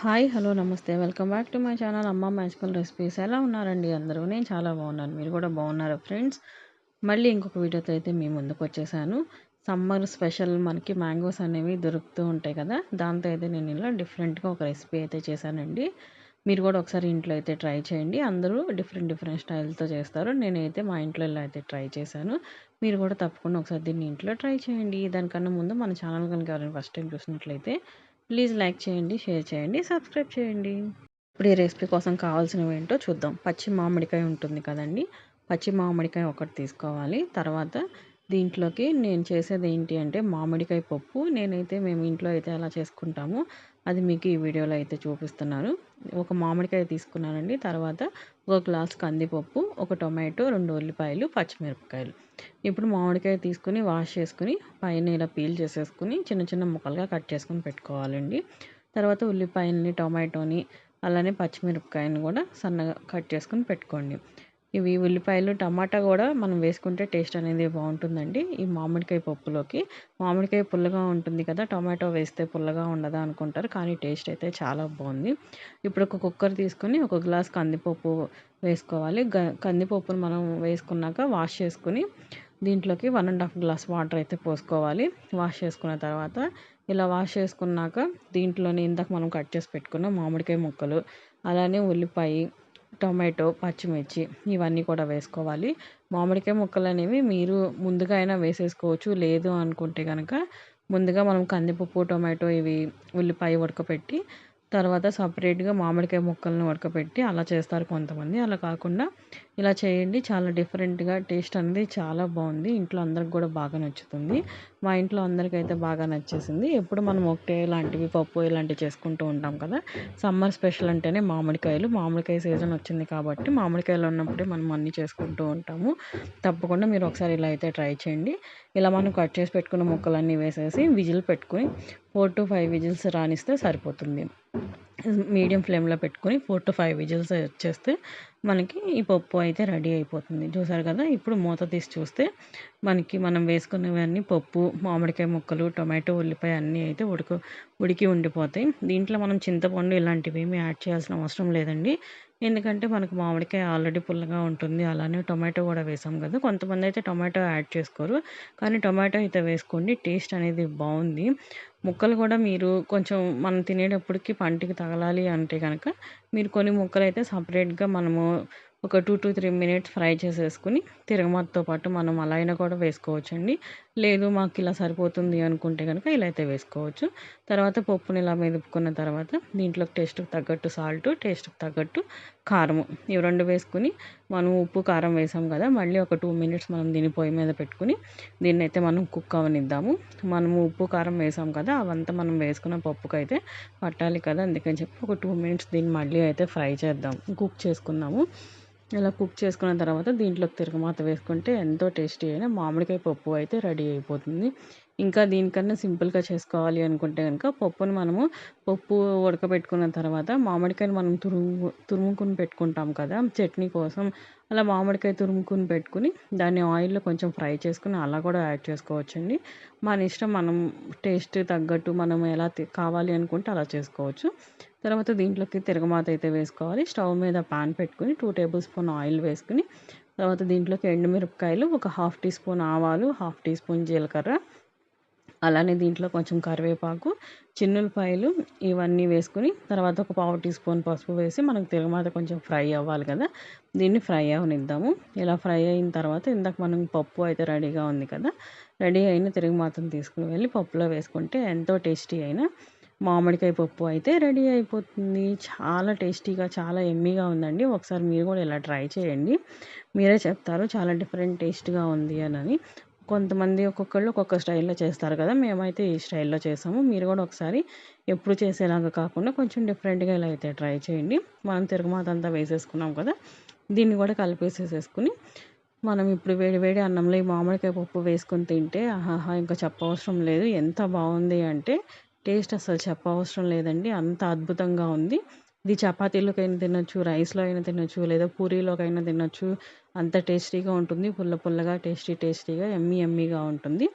Hi hello namaste. Welcome back to my channel Amma magical recipes. ఎలా ఉన్నారండి అందరూ? నేను చాలా బాగున్నాను. మీరు కూడా బాగున్నారా ఫ్రెండ్స్? మళ్ళీ ఇంకొక వీడియోతో అయితే మీ ముందుకు వచ్చేసాను. సమ్మర్ స్పెషల్ మనకి మ్యాంగోస్ అనేవి దొరుకుతూ ఉంటాయి కదా? దాంతో అయితే నేను ఇలా డిఫరెంట్గా ఒక రెసిపీ అయితే చేశానండి. మీరు కూడా ఒకసారి ఇంట్లో అయితే ట్రై చేయండి. అందరూ డిఫరెంట్ డిఫరెంట్ స్టైల్తో చేస్తారు. నేనైతే మా ఇంట్లో ఇలా అయితే ట్రై చేశాను. మీరు కూడా తప్పకుండా ఒకసారి దీన్ని ఇంట్లో ట్రై చేయండి. దానికన్నా ముందు మన ఛానల్ కనుక ఎవరైనా ఫస్ట్ టైం చూసినట్లయితే ప్లీజ్ లైక్ చేయండి షేర్ చేయండి సబ్స్క్రైబ్ చేయండి. ఇప్పుడు ఈ రెసిపీ కోసం కావాల్సినవి ఏంటో చూద్దాం. పచ్చి మామిడికాయ ఉంటుంది కదండి. పచ్చి మామిడికాయ ఒకటి తీసుకోవాలి. తర్వాత దీంట్లోకి నేను చేసేది ఏంటి అంటే మామిడికాయ పప్పు. నేనైతే మేము ఇంట్లో అయితే ఎలా చేసుకుంటామో? అది మీకు ఈ వీడియోలో అయితే చూపిస్తున్నాను ఒక మామిడికాయ తీసుకున్నానండి. తర్వాత ఒక గ్లాస్ కందిపప్పు ఒక టొమాటో రెండు ఉల్లిపాయలు పచ్చిమిరపకాయలు. ఇప్పుడు మామిడికాయ తీసుకుని వాష్ చేసుకుని పైన ఇలా పీల్ చేసేసుకుని చిన్న చిన్న ముక్కలుగా కట్ చేసుకుని పెట్టుకోవాలండి. తర్వాత ఉల్లిపాయలని టొమాటోని అలానే పచ్చిమిరపకాయని కూడా సన్నగా కట్ చేసుకుని పెట్టుకోండి. ఇవి ఉల్లిపాయలు టమాటా కూడా మనం వేసుకుంటే టేస్ట్ అనేది బాగుంటుందండి. ఈ మామిడికాయ పప్పులోకి. మామిడికాయ పుల్లగా ఉంటుంది కదా టమాటో వేస్తే పుల్లగా ఉండదా అనుకుంటారు కానీ టేస్ట్ అయితే చాలా బాగుంది. ఇప్పుడు ఒక కుక్కర్ తీసుకొని ఒక గ్లాస్ కందిపప్పు వేసుకోవాలి. కందిపప్పును మనం వేసుకున్నాక వాష్ చేసుకుని దీంట్లోకి one and half glass water అయితే పోసుకోవాలి. వాష్ చేసుకున్న తర్వాత ఇలా వాష్ చేసుకున్నాక దీంట్లోనే ఇందాక మనం కట్ చేసి పెట్టుకున్న మామిడికాయ ముక్కలు అలానే ఉల్లిపాయ టొమాటో పచ్చిమిర్చి ఇవన్నీ కూడా వేసుకోవాలి. మామిడికాయ ముక్కలు అనేవి మీరు ముందుగా అయినా వేసేసుకోవచ్చు. లేదు అనుకుంటే కనుక ముందుగా మనం కందిపప్పు టొమాటో ఇవి ఉల్లిపాయ ఉడకపెట్టి తర్వాత సపరేట్గా మామిడికాయ ముక్కలను ఉడకపెట్టి అలా చేస్తారు కొంతమంది. అలా కాకుండా ఇలా చేయండి. చాలా డిఫరెంట్గా టేస్ట్ అనేది చాలా బాగుంది. ఇంట్లో అందరికి కూడా బాగా నచ్చుతుంది. మా ఇంట్లో అందరికైతే బాగా నచ్చేసింది. ఎప్పుడు మనం ఒకటే ఇలాంటివి పప్పు ఇలాంటివి చేసుకుంటూ ఉంటాం కదా సమ్మర్ స్పెషల్ అంటేనే మామిడికాయలు. మామిడికాయ సీజన్ వచ్చింది కాబట్టి మామిడికాయలు ఉన్నప్పుడే మనం అన్నీ చేసుకుంటూ ఉంటాము. తప్పకుండా మీరు ఒకసారి ఇలా అయితే ట్రై చేయండి. ఇలా మనం కట్ చేసి పెట్టుకున్న ముక్కలన్నీ వేసేసి విజిల్ పెట్టుకుని ఫోర్ టు ఫైవ్ విజిల్స్ రానిస్తే సరిపోతుంది. మీడియం ఫ్లేమ్లో పెట్టుకొని ఫోర్ టు ఫైవ్ విజిల్స్ వచ్చేస్తే మనకి ఈ పప్పు అయితే రెడీ అయిపోతుంది. చూసారు కదా? ఇప్పుడు మూత తీసి చూస్తే మనకి మనం వేసుకునేవన్నీ పప్పు మామిడికాయ ముక్కలు టొమాటో ఉల్లిపాయ అన్నీ అయితే ఉడక ఉడికి ఉండిపోతాయి. దీంట్లో మనం చింతపండు ఇలాంటివి ఏమీ యాడ్ చేయాల్సిన అవసరం లేదండి. ఎందుకంటే మనకు మామిడికాయ ఆల్రెడీ పుల్లగా ఉంటుంది. అలానే టొమాటో కూడా వేసాం కదా? కొంతమంది అయితే టొమాటో యాడ్ చేసుకోరు. కానీ టొమాటో అయితే వేసుకోండి. టేస్ట్ అనేది బాగుంది. ముక్కలు కూడా మీరు కొంచెం మనం తినేటప్పటికి పంటికి తగలాలి అంటే కనుక మీరు కొన్ని ముక్కలు అయితే సపరేట్గా మనము ఒక two to three minutes fry చేసేసుకుని తిరగమాతతో పాటు మనం అలా అయినా కూడా వేసుకోవచ్చండి. లేదు మాకు ఇలా సరిపోతుంది అనుకుంటే కనుక ఇలా అయితే వేసుకోవచ్చు. తర్వాత పప్పుని ఇలా మెదుపుకున్న తర్వాత దీంట్లోకి టేస్ట్కి తగ్గట్టు సాల్ట్ టేస్ట్కి తగ్గట్టు కారము. ఇవి రెండు వేసుకుని మనం ఉప్పు కారం వేసాం కదా మళ్ళీ ఒక టూ మినిట్స్ మనం దీని పొయ్యి మీద పెట్టుకుని దీన్ని అయితే మనం కుక్ అవనిద్దాము. మనము ఉప్పు కారం వేసాం కదా అవంతా మనం వేసుకున్న పప్పుకైతే పట్టాలి కదా అందుకని చెప్పి ఒక టూ మినిట్స్ దీన్ని మళ్ళీ అయితే ఫ్రై చేద్దాం కుక్ చేసుకున్నాము ఇలా కుక్ చేసుకున్న తర్వాత దీంట్లోకి తిరగమాత వేసుకుంటే ఎంతో టేస్టీ అయిన మామిడికాయ పప్పు అయితే రెడీ అయిపోతుంది. ఇంకా దీనికన్నా సింపుల్గా చేసుకోవాలి అనుకుంటే కనుక పప్పును మనము పప్పు ఉడకబెట్టుకున్న తర్వాత మామిడికాయను మనం తురుము తురుముకుని పెట్టుకుంటాం కదా చట్నీ కోసం అలా మామిడికాయ తురుముకుని పెట్టుకుని దాన్ని ఆయిల్లో కొంచెం ఫ్రై చేసుకుని అలా కూడా యాడ్ చేసుకోవచ్చండి. మన ఇష్టం మనం టేస్ట్ తగ్గట్టు మనం ఎలా కావాలి అనుకుంటే అలా చేసుకోవచ్చు. తర్వాత దీంట్లోకి తిరగమాత అయితే వేసుకోవాలి. స్టవ్ మీద పాన్ పెట్టుకుని టూ టేబుల్ స్పూన్ ఆయిల్ వేసుకుని తర్వాత దీంట్లోకి ఎండుమిరపకాయలు ఒక హాఫ్ టీ స్పూన్ ఆవాలు హాఫ్ టీ స్పూన్ జీలకర్ర. అలానే దీంట్లో కొంచెం కరివేపాకు చిన్నులపాయలు ఇవన్నీ వేసుకుని తర్వాత ఒక పావు టీ స్పూన్ పసుపు వేసి మనకు తిరగమాత కొంచెం ఫ్రై అవ్వాలి కదా. దీన్ని ఫ్రై అవనిద్దాము. ఇలా ఫ్రై అయిన తర్వాత ఇందాక మనం పప్పు అయితే రెడీగా ఉంది కదా. రెడీ అయిన తిరగమాతను తీసుకుని వెళ్ళి పప్పులో వేసుకుంటే ఎంతో టేస్టీ అయిన మామిడికాయ పప్పు అయితే రెడీ అయిపోతుంది. చాలా టేస్టీగా చాలా ఎమ్మీగా ఉందండి. ఒకసారి మీరు కూడా ఇలా ట్రై చేయండి. మీరే చెప్తారు చాలా డిఫరెంట్ టేస్ట్గా ఉంది అని. కొంతమంది ఒక్కొక్కళ్ళు ఒక్కొక్క స్టైల్లో చేస్తారు కదా మేమైతే ఈ స్టైల్లో చేసాము. మీరు కూడా ఒకసారి ఎప్పుడు చేసేలాగా కాకుండా కొంచెం డిఫరెంట్గా ఇలా అయితే ట్రై చేయండి. మనం తిరుగుమాత అంతా వేసేసుకున్నాం కదా దీన్ని కూడా కలిపేసేసేసుకుని మనం ఇప్పుడు వేడి వేడి అన్నంలో ఈ మామిడికాయ పప్పు వేసుకొని తింటే ఆహాహా ఇంకా చెప్పవసరం లేదు. ఎంత బాగుంది అంటే టేస్ట్ అసలు చెప్పవసరం లేదండి. అంత అద్భుతంగా ఉంది. ఇది చపాతీలోకైనా తినొచ్చు రైస్లో అయినా తినొచ్చు లేదా పూరీలోకైనా తినొచ్చు. అంత టేస్టీగా ఉంటుంది. పుల్ల పుల్లగా టేస్టీ టేస్టీగా ఎమ్మీ ఎమ్మీగా ఉంటుంది.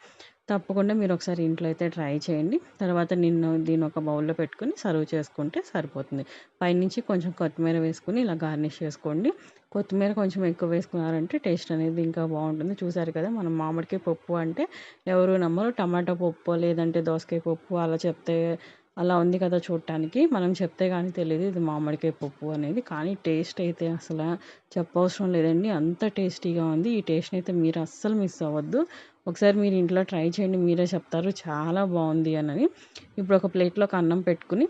తప్పకుండా మీరు ఒకసారి ఇంట్లో అయితే ట్రై చేయండి. తర్వాత నిన్ను దీని ఒక బౌల్లో పెట్టుకుని సర్వ్ చేసుకుంటే సరిపోతుంది. పైనుంచి కొంచెం కొత్తిమీర వేసుకుని ఇలా గార్నిష్ చేసుకోండి. కొత్తిమీర కొంచెం ఎక్కువ వేసుకున్నారంటే టేస్ట్ అనేది ఇంకా బాగుంటుంది. చూసారు కదా మనం మామిడికాయ పప్పు అంటే ఎవరు నమ్మరు. టమాటా పప్పు లేదంటే దోసకాయ పప్పు అలా చెప్తే అలా ఉంది కదా చూడటానికి మనం చెప్తే కానీ తెలియదు ఇది మామిడికాయ పప్పు అనేది. కానీ టేస్ట్ అయితే అసలు చెప్పవసరం లేదండి. అంత టేస్టీగా ఉంది. ఈ టేస్ట్ని అయితే మీరు అస్సలు మిస్ అవ్వద్దు. ఒకసారి మీరు ఇంట్లో ట్రై చేయండి. మీరే చెప్తారు. చాలా బాగుంది అని ఇప్పుడు ఒక ప్లేట్లోకి అన్నం పెట్టుకుని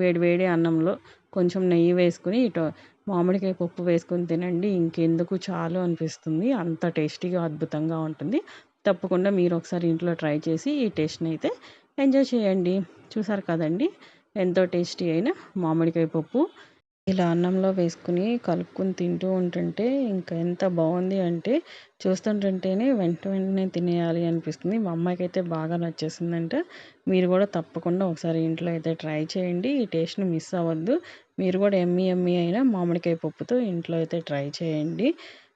వేడి వేడి అన్నంలో కొంచెం నెయ్యి వేసుకుని ఇటు మామిడికాయ పప్పు వేసుకొని తినండి. ఇంకెందుకు చాలు అనిపిస్తుంది. అంత టేస్టీగా అద్భుతంగా ఉంటుంది. తప్పకుండా మీరు ఒకసారి ఇంట్లో ట్రై చేసి ఈ టేస్ట్ని అయితే ఎంజాయ్ చేయండి. చూసారు కదండి? ఎంతో టేస్టీ అయిన మామిడికాయ పప్పు. ఇలా అన్నంలో వేసుకుని కలుపుకొని తింటూ ఉంటుంటే ఇంకా ఎంత బాగుంది అంటే చూస్తుంటుంటేనే వెంట వెంటనే తినేయాలి అనిపిస్తుంది. మా అమ్మాయికి అయితే బాగా నచ్చేసిందంట. మీరు కూడా తప్పకుండా ఒకసారి ఇంట్లో అయితే ట్రై చేయండి. ఈ టేస్ట్ని మిస్ అవ్వద్దు. మీరు కూడా ఎమ్మి ఎమ్మి అయినా మామిడికాయ పప్పుతో ఇంట్లో అయితే ట్రై చేయండి.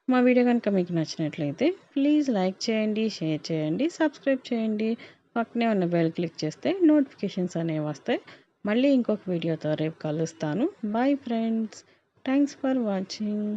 మా వీడియో కనుక మీకు నచ్చినట్లయితే ప్లీజ్ లైక్ చేయండి షేర్ చేయండి సబ్స్క్రైబ్ చేయండి. పక్కనే ఉన్న బెల్ క్లిక్ చేస్తే నోటిఫికేషన్స్ అనేవి వస్తాయి. మళ్ళీ ఇంకొక వీడియోతో రేపు కలుస్తాను. Bye friends thanks for watching